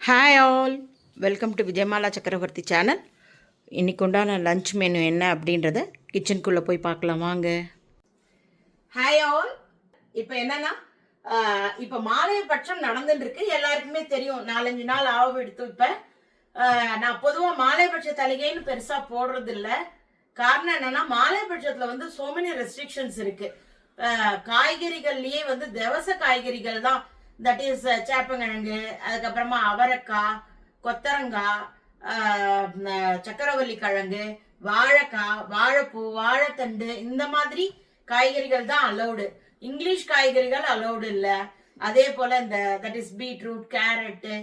Hi all welcome to Vijayamala Chakravarthy channel இன்றைக்கு உண்டான lunch menu என்ன அப்படின்றத கிச்சனுக்குள்ளே போய் பார்க்கலாம் வாங்க. ஹாய் ஆல் இப்போ என்னென்னா இப்போ மாலைய பட்சம் நடந்துட்டுருக்கு. எல்லாருக்குமே தெரியும் நாலஞ்சு நாள் ஆவு எடுத்து இப்போ. நான் பொதுவாக மாலையபட்ச தலிகைன்னு பெருசாக போடுறதில்ல. காரணம் என்னன்னா மாலையபட்சத்தில் வந்து சோ மெனி ரெஸ்ட்ரிக்ஷன்ஸ் இருக்குது காய்கறிகள்லேயே வந்து தவச காய்கறிகள் தான் தட் இஸ் uh, சேப்பங்கிழங்கு அதுக்கப்புறமா அவரைக்காய் கொத்தரங்காய் சக்கரவள்ளி கிழங்கு வாழைக்காய் வாழைப்பூ வாழைத்தண்டு இந்த மாதிரி காய்கறிகள் தான் அலௌடு இங்கிலீஷ் காய்கறிகள் அலௌடு இல்லை. அதே போல் இந்த தட் இஸ் பீட்ரூட் கேரட்டு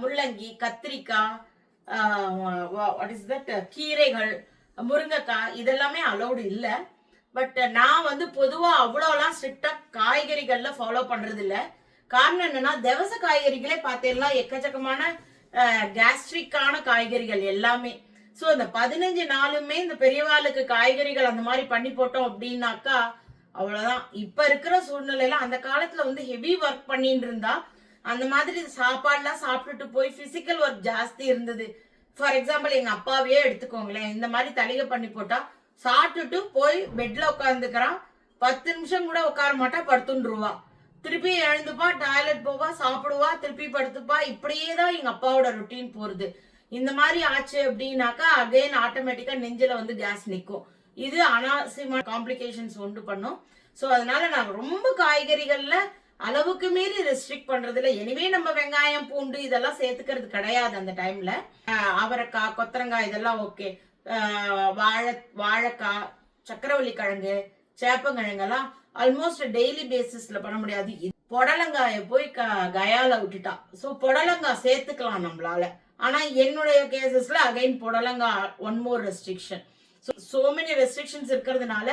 முள்ளங்கி கத்திரிக்காய் வாட் இஸ் தட் கீரைகள் முருங்கைக்காய் இதெல்லாமே அலௌடு இல்லை. பட் நான் வந்து பொதுவாக அவ்வளோலாம் ஸ்ட்ரிக்டாக காய்கறிகளில் ஃபாலோ பண்ணுறதில்ல காரணம் என்னன்னா தவச காய்கறிகளே பார்த்தீங்கன்னா எக்கச்சக்கமான கேஸ்ட்ரிக்கான காய்கறிகள் எல்லாமே. ஸோ இந்த பதினஞ்சு நாளுமே இந்த பெரியவாளுக்கு காய்கறிகள் அந்த மாதிரி பண்ணி போட்டோம் அப்படின்னாக்கா அவ்வளோதான் இப்போ இருக்கிற சூழ்நிலையில அந்த காலத்தில் வந்து ஹெவி ஒர்க் பண்ணிட்டு இருந்தா அந்த மாதிரி சாப்பாடுலாம் சாப்பிட்டுட்டு போய் ஃபிசிக்கல் ஒர்க் ஜாஸ்தி இருந்தது. ஃபார் எக்ஸாம்பிள் எங்கள் அப்பாவையே எடுத்துக்கோங்களேன். இந்த மாதிரி தலிகை பண்ணி போட்டா சாப்பிட்டுட்டு போய் பெட்ல உட்காந்துக்கிறான் பத்து நிமிஷம் கூட உட்கார மாட்டா படுத்துருவா திருப்பி எழுந்துப்பா டாய்லெட் போவா சாப்பிடுவா திருப்பி படுத்துப்பா. இப்படியே தான் எங்க அப்பாவோட ருட்டீன் போறது. இந்த மாதிரி ஆச்சு அப்படின்னாக்கா அகைன் ஆட்டோமேட்டிக்கா நெஞ்சில வந்து கேஸ் நிற்கும் இது அனாவசியமான காம்ப்ளிகேஷன்ஸ் உண்டு பண்ணும். ஸோ அதனால நான் ரொம்ப காய்கறிகள்ல அளவுக்கு மீறி ரெஸ்ட்ரிக்ட் பண்றதுல எனிவே நம்ம வெங்காயம் பூண்டு இதெல்லாம் சேர்த்துக்கிறது கிடையாது அந்த டைம்ல அவரைக்காய் கொத்தரங்காய் இதெல்லாம் ஓகே வாழை வாழைக்காய் சக்கரவள்ளி கிழங்கு சேப்பங்கிழங்கெல்லாம் ஆல்மோஸ்ட் டெய்லி பேசிஸ்ல பண்ண முடியாது. இது புடலங்காய போய் க கயால விட்டுட்டா. ஸோ புடலங்காய் சேர்த்துக்கலாம் நம்மளால. ஆனா என்னுடைய கேசஸ்ல அகைன் புடலங்காய் one more restriction so many restrictions இருக்கிறதுனால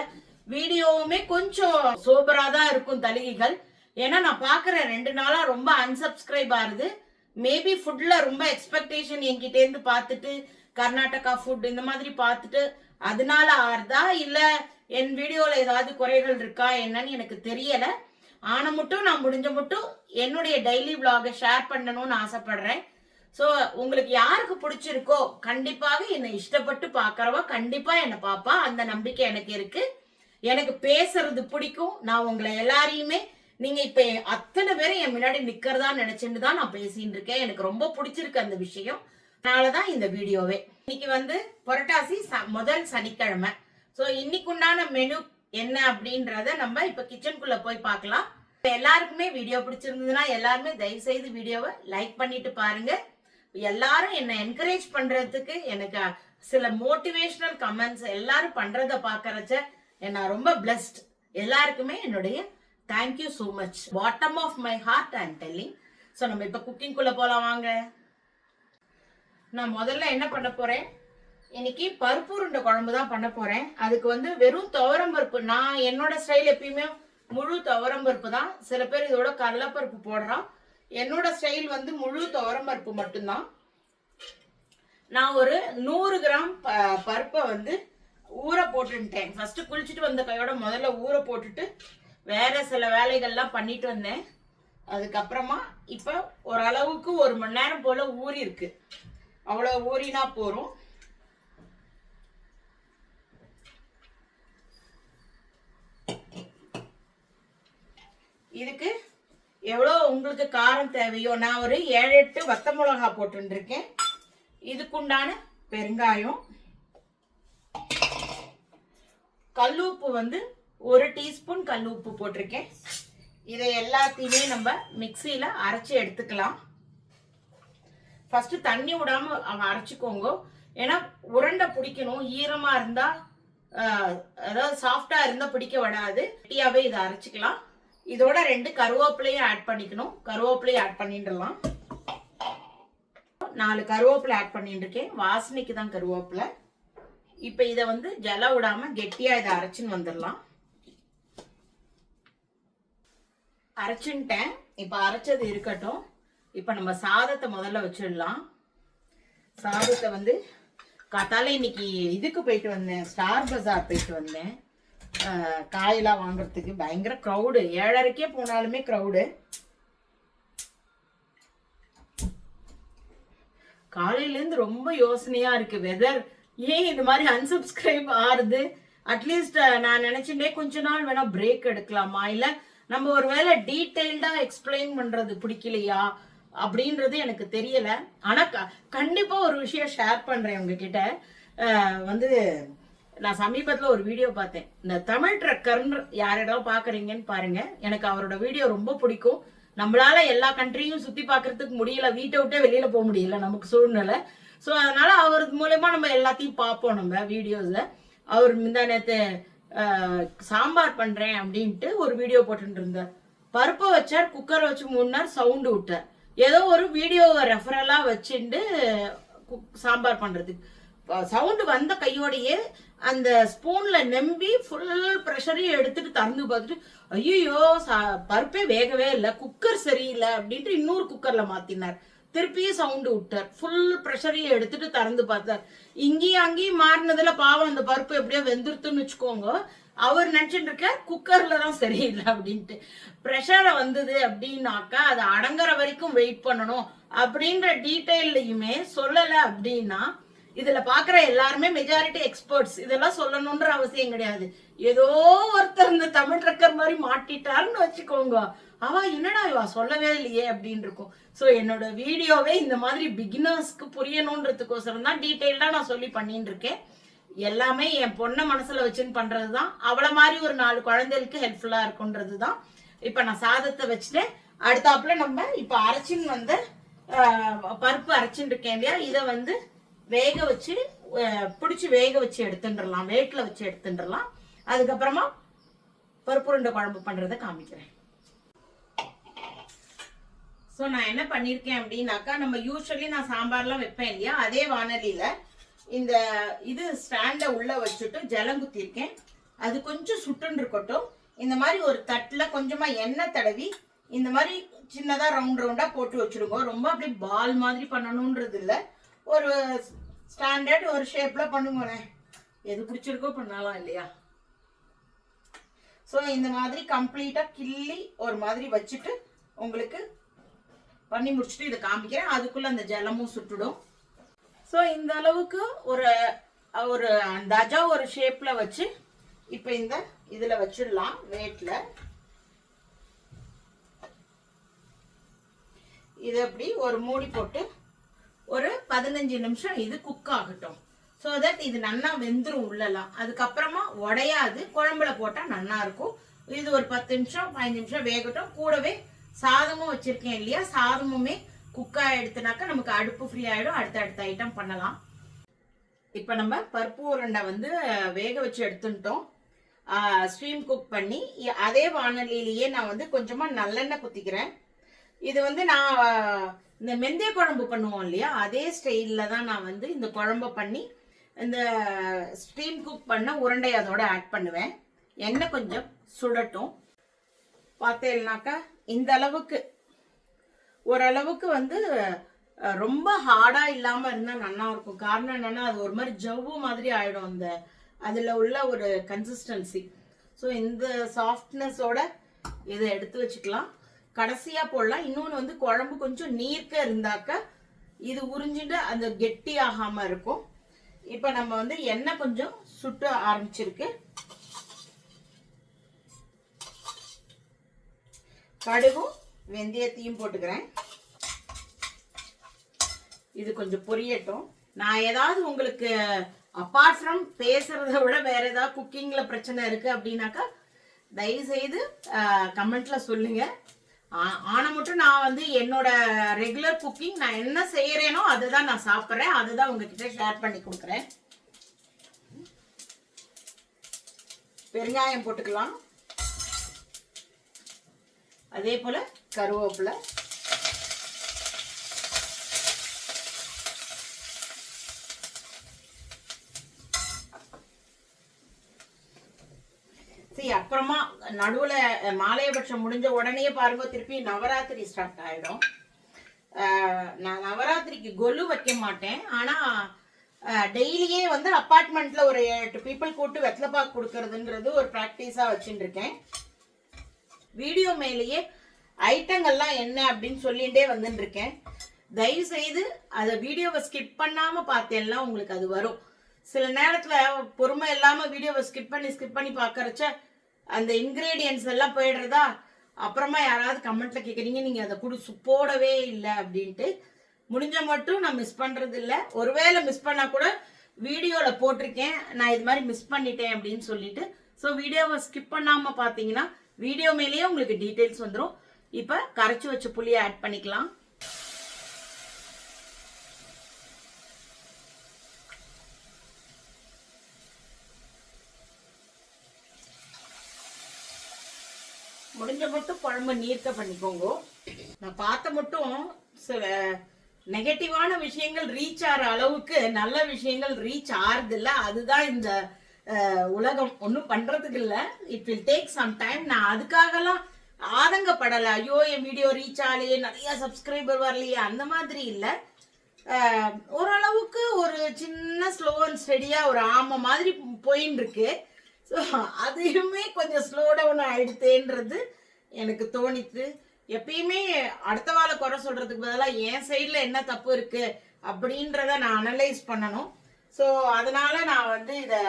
வீடியோவுமே கொஞ்சம் சோபரா தான் இருக்கும் தலிகைகள். ஏன்னா நான் பாக்குறேன் ரெண்டு நாளா ரொம்ப அன்சப்ஸ்கிரைப் ஆகுது. மேபி ஃபுட்ல ரொம்ப எக்ஸ்பெக்டேஷன் என்கிட்டேருந்து பார்த்துட்டு கர்நாடகா ஃபுட் இந்த மாதிரி பார்த்துட்டு அதனால ஆறுதா? இல்லை என் வீடியோவில் ஏதாவது குறைகள் இருக்கா? என்னன்னு எனக்கு தெரியலை. ஆன மட்டும் நான் முடிஞ்ச மட்டும் என்னுடைய டெய்லி vlog-அ ஷேர் பண்ணணும்னு ஆசைப்படுறேன். ஸோ உங்களுக்கு யாருக்கு பிடிச்சிருக்கோ கண்டிப்பாக என்னை இஷ்டப்பட்டு பார்க்கறவ கண்டிப்பாக என்னை பார்ப்பா அந்த நம்பிக்கை எனக்கு இருக்கு. எனக்கு பேசுறது பிடிக்கும். நான் உங்களை எல்லாரையுமே நீங்கள் இப்போ அத்தனை பேரும் என் முன்னாடி நிற்கிறதா நினச்சிட்டு தான் நான் பேசின்னு இருக்கேன். எனக்கு ரொம்ப பிடிச்சிருக்கு அந்த விஷயம். அதனாலதான் இந்த வீடியோவே. இன்னைக்கு வந்து புரட்டாசி ச- முதல் சனிக்கிழமை. ஸோ இன்னைக்கு உண்டான மெனு என்ன அப்படின்றத நம்ம இப்ப கிச்சனுக்குள்ள போய் பார்க்கலாம். எல்லாருக்குமே வீடியோ பிடிச்சிருந்ததுன்னா எல்லாருமே தயவு செய்து வீடியோவை லைக் பண்ணிட்டு பாருங்க. எல்லாரும் என்னை என்கரேஜ் பண்றதுக்கு எனக்கு சில மோட்டிவேஷனல் கமெண்ட்ஸ் எல்லாரும் பண்றத பாக்குறச்ச நான் ரொம்ப பிளஸ்ட் எல்லாருக்குமே என்னுடைய thank you so much bottom of my heart and telling so நம்ம இப்போ குக்கிங் குள்ள போலாம் வாங்க. நான் முதல்ல என்ன பண்ண போறேன்? இன்னைக்கு பருப்பு உருண்டை குழம்பு தான் பண்ண போறேன். அதுக்கு வந்து வெறும் துவரம் பருப்பு. நான் என்னோட ஸ்டைல் எப்பயுமே முழு துவரம் பருப்பு தான். சில பேர் இதோட கடலைப்பருப்பு போடுறான் என்னோட ஸ்டைல் வந்து முழு துவரம் பருப்பு மட்டும்தான். நான் ஒரு நூறு கிராம் ப- பருப்பை வந்து ஊற போட்டுட்டேன். ஃபஸ்ட்டு குளிச்சுட்டு வந்த கையோட முதல்ல ஊற போட்டுட்டு வேற சில வேலைகள்லாம் பண்ணிட்டு வந்தேன். அதுக்கப்புறமா இப்போ ஓரளவுக்கு ஒரு மணி நேரம் போல் ஊறி இருக்கு அவ்வளோ ஊறினா போறோம். இதுக்கு எவ்வளோ உங்களுக்கு காரம் தேவையோ? நான் ஒரு ஏழு எட்டு வத்த மிளகா போட்டுருக்கேன். இதுக்குண்டான பெருங்காயம். கல்லுப்பு வந்து ஒரு டீஸ்பூன் கல்லுப்பு போட்டிருக்கேன். இதை எல்லாத்தையுமே நம்ம மிக்சியில் அரைச்சி எடுத்துக்கலாம். ஃபர்ஸ்ட் தண்ணி விடாம அவன் அரைச்சிக்கோங்க. ஏன்னா உருண்டை பிடிக்கணும். ஈரமா இருந்தா அதாவது சாஃப்டா இருந்தா பிடிக்க விடாது கெட்டியாவே இதை அரைச்சிக்கலாம். இதோட ரெண்டு கருவேப்பிலையும் ஆட் பண்ணிக்கணும். கருவேப்பிலையும் ஆட் பண்ணிடலாம். நாலு கருவேப்பிலை ஆட் பண்ணிட்டு இருக்கேன் வாசனைக்கு தான் கருவேப்பிலை. இப்போ இதை வந்து ஜல விடாம கெட்டியா இதை அரைச்சின்னு வந்துடலாம். அரைச்சுன்ட்டேன். இப்போ அரைச்சது இருக்கட்டும். இப்போ நம்ம சாதத்தை முதல்ல வச்சிடலாம். சாதத்தை வந்து காத்தால இன்னைக்கு இதுக்கு போயிட்டு வந்தேன். ஸ்டார் பஜார் போயிட்டு வந்தேன். காயெல்லாம் வாங்குறதுக்கு பயங்கர க்ரௌடு ஏழரைக்கே போனாலுமே க்ரௌடு காலையிலேருந்து ரொம்ப யோசனையா இருக்கு. வெதர் ஏன் இது மாதிரி அன்சப்ஸ்கிரைப் ஆறுது? அட்லீஸ்ட் நான் நினைச்சுட்டே கொஞ்ச நாள் வேணா பிரேக் எடுக்கலாமா? இல்லை நம்ம ஒருவேளை டீட்டெயில்டா எக்ஸ்பிளைன் பண்றது பிடிக்கலையா? அப்படின்றது எனக்கு தெரியல. ஆனா க- கண்டிப்பா ஒரு விஷயம் ஷேர் பண்றேன் உங்ககிட்ட. வந்து நான் சமீபத்துல ஒரு வீடியோ பார்த்தேன். இந்த தமிழ் ட்ரக்கர்னு யாரிடம் பாக்குறீங்கன்னு பாருங்க. எனக்கு அவரோட வீடியோ ரொம்ப பிடிக்கும். நம்மளால எல்லா கண்ட்ரியும் சுத்தி பார்க்கறதுக்கு முடியல. வீட்டை விட்டே வெளியில போக முடியல நமக்கு சூழ்நிலை. ஸோ அதனால அவர் மூலயமா நம்ம எல்லாத்தையும் பார்ப்போம் நம்ம வீடியோஸ்ல அவர் முந்தா நேற்று சாம்பார் பண்றேன் அப்படின்ட்டு ஒரு வீடியோ போட்டுட்டு இருந்தார். பருப்பை வச்சார் குக்கர் வச்சு மூணு நேரம் சவுண்டு விட்டார். ஏதோ ஒரு வீடியோவை ரெஃபரலாக வச்சுட்டு குக்- சாம்பார் பண்ணுறதுக்கு சவுண்டு வந்த கையோடையே அந்த ஸ்பூன்ல நம்பி ஃபுல் ப்ரெஷரையும் எடுத்துட்டு திறந்து பார்த்துட்டு ஐயோ பருப்பே வேகவே இல்லை குக்கர் சரியில்லை அப்படின்ட்டு இன்னொரு குக்கர்ல மாத்தினார். திருப்பியும் சவுண்டு விட்டார். ஃபுல் ப்ரெஷரையும் எடுத்துட்டு திறந்து பார்த்தார். இங்கேயும் அங்கேயும் மாறினதுல பாவம் அந்த பருப்பு எப்படியோ வெந்துருத்துன்னு வச்சுக்கோங்க. அவர் நினைச்சிட்டு இருக்க குக்கர்ல தான் சரியில்லை அப்படின்ட்டு. ப்ரெஷரை வந்தது அப்படின்னாக்கா அது அடங்குற வரைக்கும் வெயிட் பண்ணணும் அப்படின்ற டீட்டெயில்லையுமே சொல்லலை அப்படின்னா இதுல பாக்குற எல்லாருமே மெஜாரிட்டி எக்ஸ்பர்ட்ஸ் இதெல்லாம் சொல்லணும்ன்ற அவசியம் கிடையாது. ஏதோ ஒருத்தர் இந்த தமிழ் ட்ரக்கர் மாதிரி மாட்டிட்டாருன்னு வச்சுக்கோங்க. அவ என்னடா இவா சொல்லவே இல்லையே அப்படின்னு இருக்கும். ஸோ என்னோட வீடியோவே இந்த மாதிரி பிகினர்ஸ்க்கு புரியணுன்றதுக்கோசரம் தான் டீட்டெயில்டா நான் சொல்லி பண்ணிட்டு இருக்கேன். எல்லாமே என் பொண்ணை மனசுல வச்சுன்னு பண்றதுதான். அவளை மாதிரி ஒரு நாலு குழந்தைகளுக்கு ஹெல்ப்ஃபுல்லா இருக்குன்றது தான் இப்ப நான் சாதத்தை வச்சுட்டு அடுத்தாப்புல நம்ம இப்ப அரைச்சின்னு வந்து பருப்பு அரைச்சின்னு இருக்கேன் இல்லையா? இதை வந்து வேக வச்சு பிடிச்சி வேக வச்சு எடுத்துட்டுலாம் வேட்டில் வச்சு எடுத்துட்டுலாம் அதுக்கப்புறமா பருப்பு உருண்டை குழம்பு பண்ணுறதை காமிக்கிறேன். ஸோ நான் என்ன பண்ணியிருக்கேன் அப்படின்னாக்கா நம்ம யூஸ்வலி நான் சாம்பார்லாம் வைப்பேன் இல்லையா? அதே வானொலியில் இந்த இது ஸ்டாண்டில் உள்ள வச்சுட்டு ஜலம் குத்திருக்கேன். அது கொஞ்சம் சுட்டுன்னு இருக்கட்டும். இந்த மாதிரி ஒரு தட்டில் கொஞ்சமாக எண்ணெய் தடவி இந்த மாதிரி சின்னதாக ரவுண்ட் ரவுண்டாக போட்டு வச்சுருங்க ரொம்ப அப்படியே பால் மாதிரி பண்ணணுன்றது இல்லை. ஒரு ஸ்டாண்டர்ட் ஒரு ஷேப்பில் பண்ணுங்களேன் எது பிடிச்சிருக்கோ பண்ணலாம் இல்லையா? ஸோ இந்த மாதிரி கம்ப்ளீட்டாக கிள்ளி ஒரு மாதிரி வச்சுட்டு உங்களுக்கு பண்ணி முடிச்சுட்டு இதை காமிக்கிறேன். அதுக்குள்ளே அந்த ஜலமும் சுட்டுடும். ஸோ இந்த அளவுக்கு ஒரு ஒரு அந்த அஜா ஒரு ஷேப்பில் வச்சு இப்போ இந்த இதில் வச்சிடலாம் வேட்டில் இது அப்படி ஒரு மூடி போட்டு ஒரு பதினஞ்சு நிமிஷம் இது குக் ஆகட்டும். ஸோ தட் இது நல்லா வெந்துடும் உள்ளலாம். அதுக்கப்புறமா உடையாது. குழம்புல போட்டால் நல்லா இருக்கும். இது ஒரு பத்து நிமிஷம் பதினஞ்சு நிமிஷம் வேகட்டும். கூடவே சாதமும் வச்சுருக்கேன் இல்லையா? சாதமுமே குக்காக ஆயிடுத்துனாக்கா நமக்கு அடுப்பு ஃப்ரீ ஆகிடும் அடுத்த அடுத்த ஐட்டம் பண்ணலாம். இப்போ நம்ம பருப்பு உருண்டை வந்து வேக வச்சு எடுத்துட்டோம். ஸ்டீம் குக் பண்ணி அதே வானொலியிலேயே நான் வந்து கொஞ்சமாக நல்லெண்ணெய் குத்திக்கிறேன். இது வந்து நான் இந்த மெந்தய குழம்பு பண்ணுவோம் இல்லையா? அதே ஸ்டைலில் தான் நான் வந்து இந்த குழம்ப பண்ணி இந்த ஸ்டீம் குக் பண்ண உருண்டை அதோட ஆட் பண்ணுவேன். எண்ணெய் கொஞ்சம் சுடட்டும். பார்த்தேன்னாக்கா இந்த அளவுக்கு ஓரளவுக்கு வந்து ரொம்ப ஹார்டா இல்லாம இருந்தா நல்லா இருக்கும். காரணம் என்னன்னா அது ஒரு மாதிரி ஜவ்வு மாதிரி ஆயிடும் அந்த அதுல உள்ள ஒரு கன்சிஸ்டன்சி ஸோ இந்த சாஃப்ட்னஸோட இதை எடுத்து வச்சுக்கலாம். கடைசியா போடலாம். இன்னொன்று வந்து குழம்பு கொஞ்சம் நீர்க்க இருந்தாக்க இது உறிஞ்சிட்டு அந்த கெட்டி ஆகாம இருக்கும். இப்போ நம்ம வந்து எண்ணெய் கொஞ்சம் சுட்ட ஆரம்பிச்சிருக்கு. கடுகும் வெந்தயத்தையும் போட்டுக்கிறேன். இது கொஞ்சம் பொரியட்டும். நான் ஏதாவது உங்களுக்கு அப்பார்ட் ஃப்ரம் பேசுறத விட வேற ஏதாவது குக்கிங்ல பிரச்சனை இருக்கு அப்படின்னாக்கா தயவு செய்து கமெண்ட்ல சொல்லுங்க. ஆ- ஆனா மட்டும் நான் வந்து என்னோட ரெகுலர் குக்கிங் நான் என்ன செய்யறேனோ அதை தான் நான் சாப்பிட்றேன். அதை தான் உங்ககிட்ட ஷேர் பண்ணி கொடுக்குறேன். பெருங்காயம் போட்டுக்கலாம். அதே போல கருவேப்பிலை. சரி அப்புறமா நடுவுல மாலையபட்சம் முடிஞ்ச உடனே பாருங்க திருப்பி நவராத்திரி ஸ்டார்ட் ஆயிடும். நான் நவராத்திரிக்கு கொலு வைக்க மாட்டேன். ஆனா டெய்லியே வந்து அப்பார்ட்மெண்ட்ல ஒரு எட்டு பீப்புள் கூட்டு வெத்தலைப்பாக்கு கொடுக்கறதுன்றது ஒரு ப்ராக்டிஸா வச்சுட்டு இருக்கேன். வீடியோ மேலேயே ஐட்டங்கள்லாம் என்ன அப்படின்னு சொல்லிகிட்டே வந்துட்டுருக்கேன். தயவு செய்து அதை வீடியோவை ஸ்கிப் பண்ணாமல் பார்த்தேன்னா உங்களுக்கு அது வரும். சில நேரத்தில் பொறுமை இல்லாமல் வீடியோவை ஸ்கிப் பண்ணி ஸ்கிப் பண்ணி பார்க்குறச்ச அந்த இன்க்ரீடியன்ஸ் எல்லாம் போயிடுறதா? அப்புறமா யாராவது கமெண்ட்டில் கேட்குறீங்க நீங்கள் அதை கூட சுப்போடவே போடவே இல்லை அப்படின்ட்டு. முடிஞ்ச மட்டும் நான் மிஸ் பண்ணுறது இல்லை. ஒருவேளை மிஸ் பண்ணால் கூட வீடியோவில் போட்டிருக்கேன். நான் இது மாதிரி மிஸ் பண்ணிட்டேன் அப்படின்னு சொல்லிட்டு. ஸோ வீடியோவை ஸ்கிப் பண்ணாமல் பார்த்தீங்கன்னா வீடியோ மேலேயே உங்களுக்கு டீட்டெயில்ஸ் வந்துடும் இப்போ கரைச்சி வச்ச புளியை ஆட் பண்ணிக்கலாம். முடிஞ்ச மட்டும் குழம்பு நீர்க்க பண்ணிக்கோங்க. நான் பார்த்த மட்டும் சில நெகட்டிவான விஷயங்கள் ரீச் ஆகிற அளவுக்கு நல்ல விஷயங்கள் ரீச் ஆறுதில்ல. அதுதான் இந்த உலகம் ஒன்றும் பண்ணுறதுக்கு இல்லை. It will take some time நான் அதுக்காகலாம் ஆதங்கப்படலை. ஐயோ என் வீடியோ ரீச் ஆகலையே நிறைய சப்ஸ்கிரைபர் வரலையே அந்த மாதிரி இல்லை. ஓரளவுக்கு ஒரு சின்ன ஸ்லோ அண்ட் ஸ்டெடியாக ஒரு ஆமை மாதிரி போயின்னு இருக்கு ஸோ அதையுமே கொஞ்சம் ஸ்லோ டவுன் ஆயிடுத்தேன்றது எனக்கு தோணித்து. எப்பயுமே அடுத்த வாழை குறை சொல்கிறதுக்கு பதிலாக என் சைடில் என்ன தப்பு இருக்குது அப்படின்றத நான் அனலைஸ் பண்ணணும். ஸோ அதனால் நான் வந்து இதை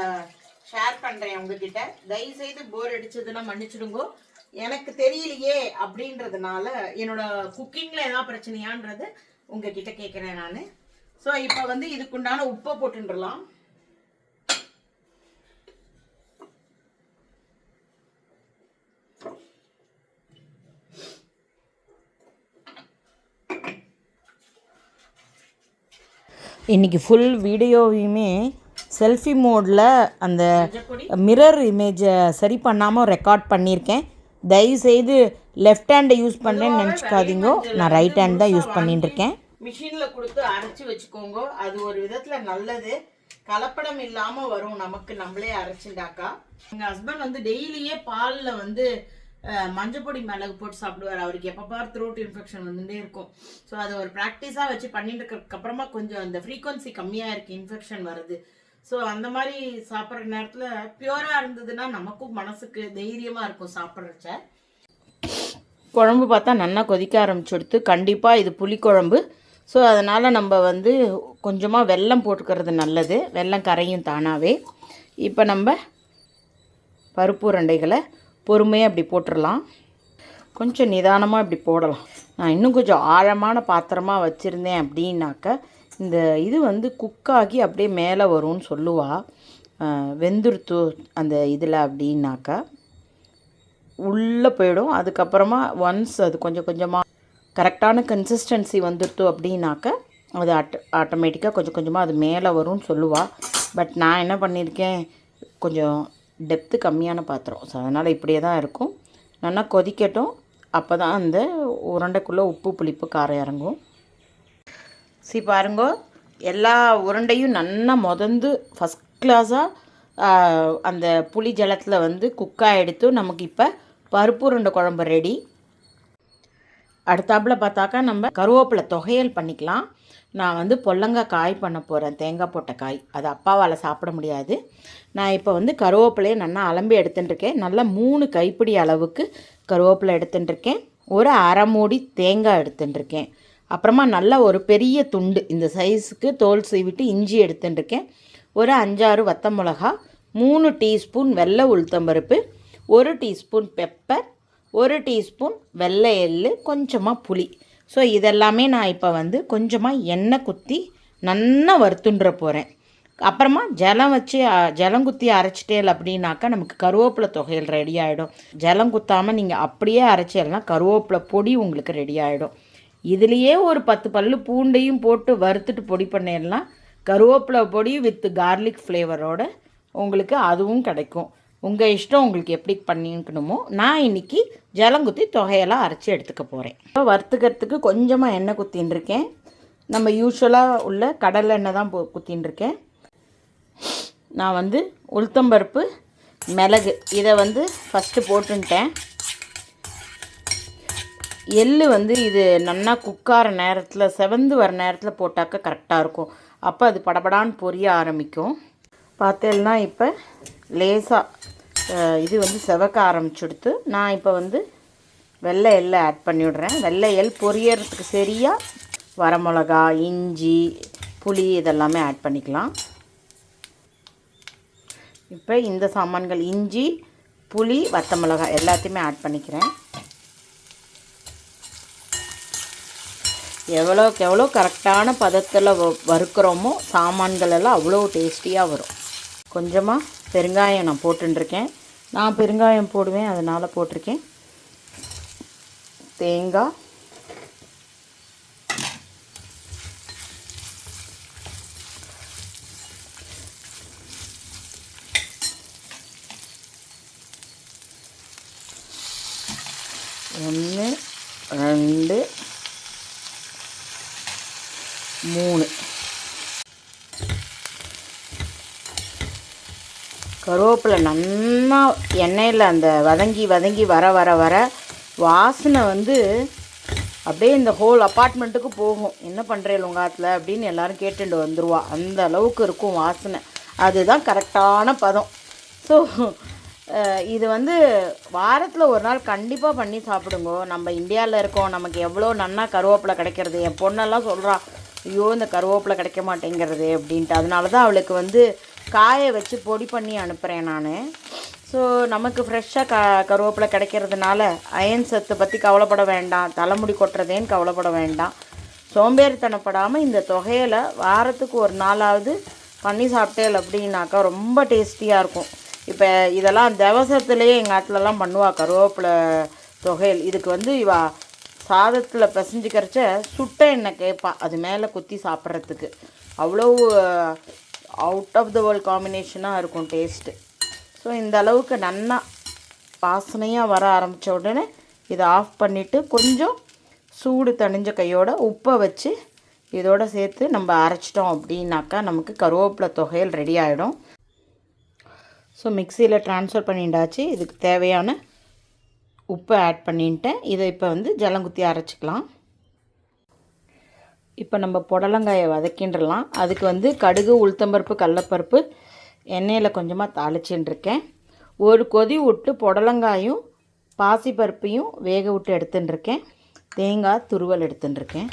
ஷேர் பண்றேன் உங்ககிட்ட. தயவு செய்து போர் அடிச்சதுன்னா மன்னிச்சிடுங்கோ. எனக்கு தெரியலையே அப்படின்றதுனால என்னோட குக்கிங்ல ஏதாவது பிரச்சனையான்றது உங்ககிட்ட கேட்குறேன் நான். ஸோ இப்போ வந்து இதுக்குண்டான உப்பை போட்டுடலாம் இன்றைக்கி ஃபுல் வீடியோவையுமே செல்ஃபி மோடில் அந்த மிரர் இமேஜை சரி பண்ணாமல் ரெக்கார்ட் பண்ணியிருக்கேன். தயவுசெய்து லெஃப்ட் ஹேண்டை யூஸ் பண்ணுறேன்னு நினச்சிக்காதீங்க. நான் ரைட் ஹேண்ட் தான் யூஸ் பண்ணிட்டு இருக்கேன் மிஷினில் கொடுத்து அரைச்சி வச்சுக்கோங்க. அது ஒரு விதத்தில் நல்லது. கலப்படம் இல்லாமல் வரும். நமக்கு நம்மளே அரைச்சுண்டாக்கா எங்கள் ஹஸ்பண்ட் வந்து டெய்லியே பாலில் வந்து மஞ்சப்பொடி மிளகு போட்டு சாப்பிடுவார். அவருக்கு எப்போ பார் த்ரோட் இன்ஃபெக்ஷன் வந்துட்டே இருக்கும். ஸோ அதை ஒரு ப்ராக்டிஸாக வச்சு பண்ணிட்டு இருக்கிறதுக்கு அப்புறமா கொஞ்சம் அந்த ஃப்ரீக்வன்சி கம்மியாக இருக்குது இன்ஃபெக்ஷன் வருது ஸோ அந்த மாதிரி சாப்பிட்ற நேரத்தில் பியூராக இருந்ததுன்னா நமக்கும் மனசுக்கு தைரியமாக இருக்கும் சாப்பிட்றச்ச. குழம்பு பார்த்தா நல்லா கொதிக்க ஆரம்பிச்சுடுத்து. கண்டிப்பாக இது புளிக்குழம்பு. ஸோ அதனால் நம்ம வந்து கொஞ்சமாக வெல்லம் போட்டுக்கிறது நல்லது. வெல்லம் கரையும் தானாகவே இப்போ நம்ம பருப்பு உருண்டைகளை பொறுமையாக இப்படி போட்டுடலாம் கொஞ்சம் நிதானமாக இப்படி போடலாம். நான் இன்னும் கொஞ்சம் ஆழமான பாத்திரமாக வச்சுருந்தேன் அப்படின்னாக்க இந்த இது வந்து குக்காகி அப்படியே மேலே வரும்னு சொல்லுவா. வெந்துருத்து அந்த இதில் அப்படின்னாக்கா உள்ளே போயிடும். அதுக்கப்புறமா ஒன்ஸ் அது கொஞ்சம் கொஞ்சமாக கரெக்டான கன்சிஸ்டன்சி வந்துடுத்து அப்படின்னாக்க அது ஆட் ஆட்டோமேட்டிக்காக கொஞ்சம் கொஞ்சமாக அது மேலே வரும்னு சொல்லுவாள் பட் நான் என்ன பண்ணியிருக்கேன்? கொஞ்சம் டெப்த்து கம்மியான பாத்திரம். ஸோ அதனால் இப்படியே தான் இருக்கும். நல்லா கொதிக்கட்டும். அப்போ தான் அந்த உருண்டைக்குள்ளே உப்பு புளிப்பு காரம் இறங்கும். சி பாருங்கோ எல்லா உருண்டையும் நல்லா முதந்து ஃபஸ்ட் கிளாஸாக அந்த புளி ஜலத்தில் வந்து குக்காக எடுத்து நமக்கு இப்போ பருப்பு உருண்டை குழம்பு ரெடி அடுத்தாப்புல பார்த்தாக்கா நம்ம கருவேப்பிலை தொகையல் பண்ணிக்கலாம். நான் வந்து பொல்லங்காய் காய் பண்ண போகிறேன் தேங்காய் போட்ட காய். அது அப்பாவால் சாப்பிட முடியாது. நான் இப்போ வந்து கருவேப்பிலையை நல்லா அலம்பி எடுத்துட்டுருக்கேன். நல்லா மூணு கைப்பிடி அளவுக்கு கருவேப்பிலை எடுத்துட்டுருக்கேன். ஒரு அரை மூடி தேங்காய் எடுத்துட்டுருக்கேன். அப்புறமா நல்லா ஒரு பெரிய துண்டு இந்த சைஸுக்கு தோல் சீவிட்டு இஞ்சி எடுத்துட்டுருக்கேன். ஒரு அஞ்சாறு வத்த மிளகா மூணு டீஸ்பூன் வெள்ளை உளுத்தம்பருப்பு ஒரு டீஸ்பூன் பெப்பர் ஒரு டீஸ்பூன் வெள்ளை எள்ளு கொஞ்சமாக புளி. ஸோ இதெல்லாமே நான் இப்போ வந்து கொஞ்சமாக எண்ணெய் குத்தி நல்லா வறுத்துன்ற போகிறேன் அப்புறமா ஜலம் வச்சு அ, ஜலம் குத்தி அரைச்சிட்டேல் அப்படின்னாக்கா நமக்கு கருவேப்பிலை தொகையில் ரெடி ஆகிடும் ஜலம் குத்தாமல் நீங்கள் அப்படியே அரைச்சேல்னா கருவேப்பிலை பொடி உங்களுக்கு ரெடி ஆகிடும் இதுலேயே ஒரு பத்து பல்லு பூண்டையும் போட்டு வறுத்துட்டு பொடி பண்ணிடலாம். கருவேப்பிலை பொடி வித் கார்லிக் ஃப்ளேவரோட உங்களுக்கு அதுவும் கிடைக்கும். உங்கள் இஷ்டம் உங்களுக்கு எப்படி பண்ணிக்கணுமோ நான் இன்னைக்கு ஜலங்குத்தி தொகையெல்லாம் அரைச்சி எடுத்துக்க போகிறேன் இப்போ வறுத்துக்கிறதுக்கு கொஞ்சமாக எண்ணெய் குத்தின்னு இருக்கேன். நம்ம யூஸ்வலாக உள்ள கடலை எண்ணெய் தான் போ- குத்தின்னு இருக்கேன். நான் வந்து உளுத்தம்பருப்பு மிளகு இதை வந்து ஃபஸ்ட்டு போட்டுன்ட்டேன். எள் வந்து இது நல்லா குக்கார நேரத்தில் செவந்து வர நேரத்தில் போட்டாக்க கரெக்டாக இருக்கும். அப்போ அது படபடான்னு பொரிய ஆரம்பிக்கும். பார்த்தேன்னா இப்போ லேசாக இது வந்து செவக்க ஆரம்பிச்சுடுத்து நான் இப்போ வந்து வெள்ளை எள்ளை ஆட் பண்ணிவிடுறேன் வெள்ளை எள் பொரியறதுக்கு சரியாக வரமிளகா இஞ்சி புளி இதெல்லாமே ஆட் பண்ணிக்கலாம். இப்போ இந்த சாமான்கள் இஞ்சி புளி வத்த மிளகாய் எல்லாத்தையுமே ஆட் பண்ணிக்கிறேன். எவ்வளோக்கு எவ்வளோ கரெக்டான பதத்தில் வ வறுக்கிறோமோ சாமான்கள் எல்லாம் அவ்வளோ டேஸ்டியாக வரும். கொஞ்சமாக பெருங்காயம் நான் போட்டுருக்கேன் நான் பெருங்காயம் போடுவேன் அதனால் போட்டிருக்கேன். தேங்காய். ஒன்று ரெண்டு மூணு. கருவேப்பிலை நல்லா எண்ணெயில் அந்த வதங்கி வதங்கி வர வர வர வாசனை வந்து அப்படியே இந்த ஹோல் அப்பார்ட்மெண்ட்டுக்கு போகும். என்ன பண்ணுறேன் உங்காத்தில் அப்படின்னு எல்லோரும் கேட்டுட்டு வந்துடுவா அந்த அளவுக்கு இருக்கும் வாசனை. அதுதான் கரெக்டான பதம். ஸோ இது வந்து வாரத்தில் ஒரு நாள் கண்டிப்பாக பண்ணி சாப்பிடுங்க. நம்ம இந்தியாவில் இருக்கோம். நமக்கு எவ்வளோ நன்னா கருவேப்பிலை கிடைக்கிறது. என் பொண்ணெல்லாம் சொல்கிறா ஐயோ இந்த கருவேப்பிலை கிடைக்க மாட்டேங்கிறது அப்படின்ட்டு. அதனால தான் அவளுக்கு வந்து காய வச்சு பொடி பண்ணி அனுப்புகிறேன் நான். ஸோ நமக்கு ஃப்ரெஷ்ஷாக க கருவேப்பிலை கிடைக்கிறதுனால அயன் சத்தை பற்றி கவலைப்பட வேண்டாம். தலைமுடி கொட்டுறதேன்னு கவலைப்பட வேண்டாம். சோம்பேறித்தனப்படாமல் இந்த தொகையில் வாரத்துக்கு ஒரு நாளாவது பண்ணி சாப்பிட்டேல் அப்படின்னாக்கா ரொம்ப டேஸ்டியாக இருக்கும். இப்போ இதெல்லாம் தவசத்துலேயே எங்கள் ஆட்டிலலாம் பண்ணுவாள் கருவேப்பிலை தொகையில். இதுக்கு வந்து இவா சாதத்தில் பிசைஞ்சு கரைச்ச சுட்ட எண்ணெய் கேட்பா அது மேலே குத்தி சாப்பிட்றதுக்கு. அவ்வளோ அவுட் ஆஃப் த வேர்ல்ட் காம்பினேஷனாக இருக்கும் டேஸ்ட்டு ஸோ இந்த அளவுக்கு நல்லா வாசனையாக வர ஆரம்பித்த உடனே இதை ஆஃப் பண்ணிவிட்டு கொஞ்சம் சூடு தணிஞ்ச கையோட உப்பை வச்சு இதோடு சேர்த்து நம்ம அரைச்சிட்டோம் அப்படின்னாக்கா நமக்கு கருவேப்பிலை தொகையல் ரெடி ஆகிடும் ஸோ மிக்சியில் ட்ரான்ஸ்ஃபர் பண்ணிட்டாச்சு. இதுக்கு தேவையான உப்பை ஆட் பண்ணிட்டேன் இதை இப்போ வந்து ஜலங்குத்தி அரைச்சிக்கலாம். இப்போ நம்ம புடலங்காயை வதக்கின்றலாம். அதுக்கு வந்து கடுகு உளுத்தம்பருப்பு கடலப்பருப்பு எண்ணெயில் கொஞ்சமாக தாளிச்சுட்டுருக்கேன் ஒரு கொதி விட்டு புடலங்காயும் பாசிப்பருப்பையும் வேக விட்டு எடுத்துட்டுருக்கேன் தேங்காய் துருவல் எடுத்துட்டுருக்கேன்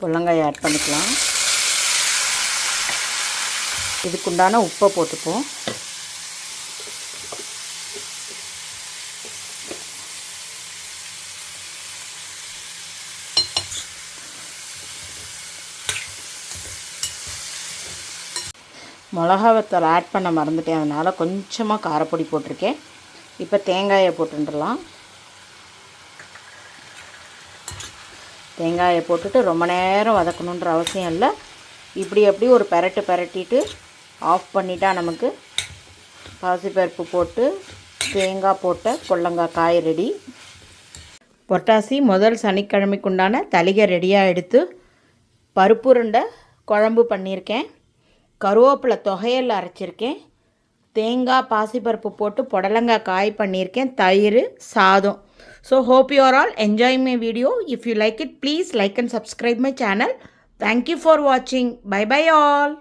புடலங்காயை ஆட் பண்ணிக்கலாம். இதுக்குண்டான உப்பை போட்டுப்போம். மிளகா வத்தல் ஆட் பண்ண மறந்துட்டேன். அதனால் கொஞ்சமாக காரப்பொடி போட்டிருக்கேன். இப்போ தேங்காயை போட்டுடலாம் தேங்காயை போட்டுட்டு ரொம்ப நேரம் வதக்கணுன்ற அவசியம் இல்லை. இப்படி எப்படி ஒரு பெரட்டு பெரட்டிட்டு ஆஃப் பண்ணிட்டா நமக்கு பாசிப்பருப்பு போட்டு தேங்காய் போட்ட கொள்ளங்காய் காய் ரெடி பொட்டாசி முதல் சனிக்கிழமைக்குண்டான தளிகை ரெடியாக எடுத்து பருப்புருண்டை குழம்பு பண்ணியிருக்கேன். கருவேப்பிலை தொகையில் அரைச்சிருக்கேன். தேங்காய் பாசிப்பருப்பு போட்டு புடலங்காய் காய் பண்ணியிருக்கேன். தயிர் சாதம். So hope you're all enjoy my video if you like it please like and subscribe my channel thank you for வாட்சிங் பை பை ஆல்